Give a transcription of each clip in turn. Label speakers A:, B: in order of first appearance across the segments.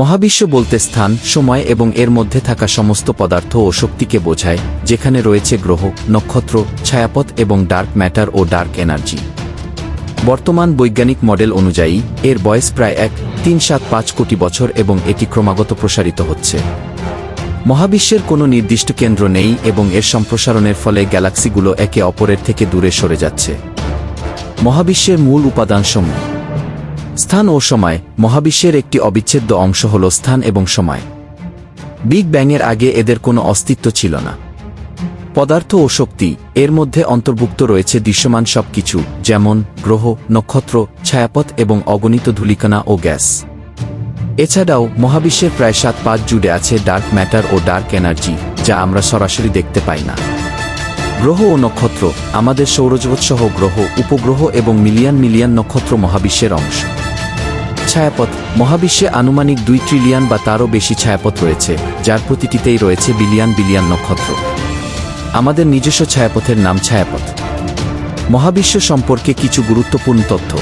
A: মহাবিশ্ব বলতে স্থান, সময় এবং এর মধ্যে থাকা সমস্ত পদার্থ ও শক্তিকে বোঝায়, যেখানে রয়েছে গ্রহ, নক্ষত্র, ছায়াপথ এবং ডার্ক ম্যাটার ও ডার্ক এনার্জি। বর্তমান বৈজ্ঞানিক মডেল অনুযায়ী, এর বয়স প্রায় এক, তিন, সাত, পাঁচ কোটি বছর এবং এটি ক্রমাগত প্রসারিত হচ্ছে। মহাবিশ্বের কোনো নির্দিষ্ট কেন্দ্র নেই এবং এর সম্প্রসারণের ফলে গ্যালাক্সিগুলো একে অপরের থেকে দূরে সরে যাচ্ছে। মহাবিশ্বের মূল উপাদানসমূহ স্থান ও সময় মহাবিশ্বের একটি অবিচ্ছেদ্য অংশ হল স্থান এবং সময়। বিগ ব্যাংয়ের আগে এদের কোনো অস্তিত্ব ছিল না। পদার্থ ও শক্তি এর মধ্যে অন্তর্ভুক্ত রয়েছে দৃশ্যমান সবকিছু, যেমন গ্রহ, নক্ষত্র, ছায়াপথ এবং অগণিত ধূলিকণা ও গ্যাস। এছাড়াও মহাবিশ্বের প্রায় সাত পাঁচ জুড়ে আছে ডার্ক ম্যাটার ও ডার্ক এনার্জি, যা আমরা সরাসরি দেখতে পাই না। গ্রহ ও নক্ষত্র আমাদের সৌরজগৎসহ গ্রহ, উপগ্রহ এবং মিলিয়ন মিলিয়ন নক্ষত্র মহাবিশ্বের অংশ। ছায়াপথ। মহাবিশ্বে আনুমানিক দুই ট্রিলিয়ন বা তারও বেশি ছায়াপথ রয়েছে, যার প্রতিটিতেই রয়েছে বিলিয়ন বিলিয়ন নক্ষত্র। আমাদের নিজস্ব ছায়াপথের নাম ছায়াপথ। মহাবিশ্ব সম্পর্কে কিছু গুরুত্বপূর্ণ তথ্য।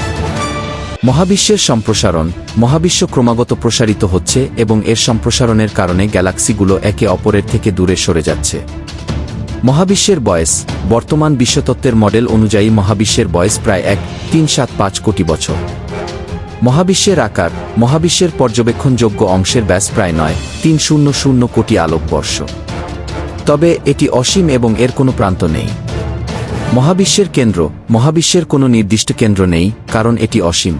A: মহাবিশ্বের সম্প্রসারণ, মহাবিশ্ব ক্রমাগত প্রসারিত হচ্ছে এবং এর সম্প্রসারণের কারণে গ্যালাক্সিগুলো একে অপরের থেকে দূরে সরে যাচ্ছে। মহাবিশ্বের বয়স, বর্তমান বিশ্বতত্ত্বের মডেল অনুযায়ী মহাবিশ্বের বয়স প্রায় এক, তিন, সাত, পাঁচ কোটি বছর। মহাবিশ্বের আকার, মহাবিশ্বের পর্যবেক্ষণযোগ্য অংশের ব্যাস প্রায় নয়, তিন শূন্য শূন্য কোটি আলোকবর্ষ। তবে এটি অসীম এবং এর কোনো প্রান্ত নেই। মহাবিশ্বের কেন্দ্র, মহাবিশ্বের কোনো নির্দিষ্ট কেন্দ্র নেই, কারণ এটি অসীম।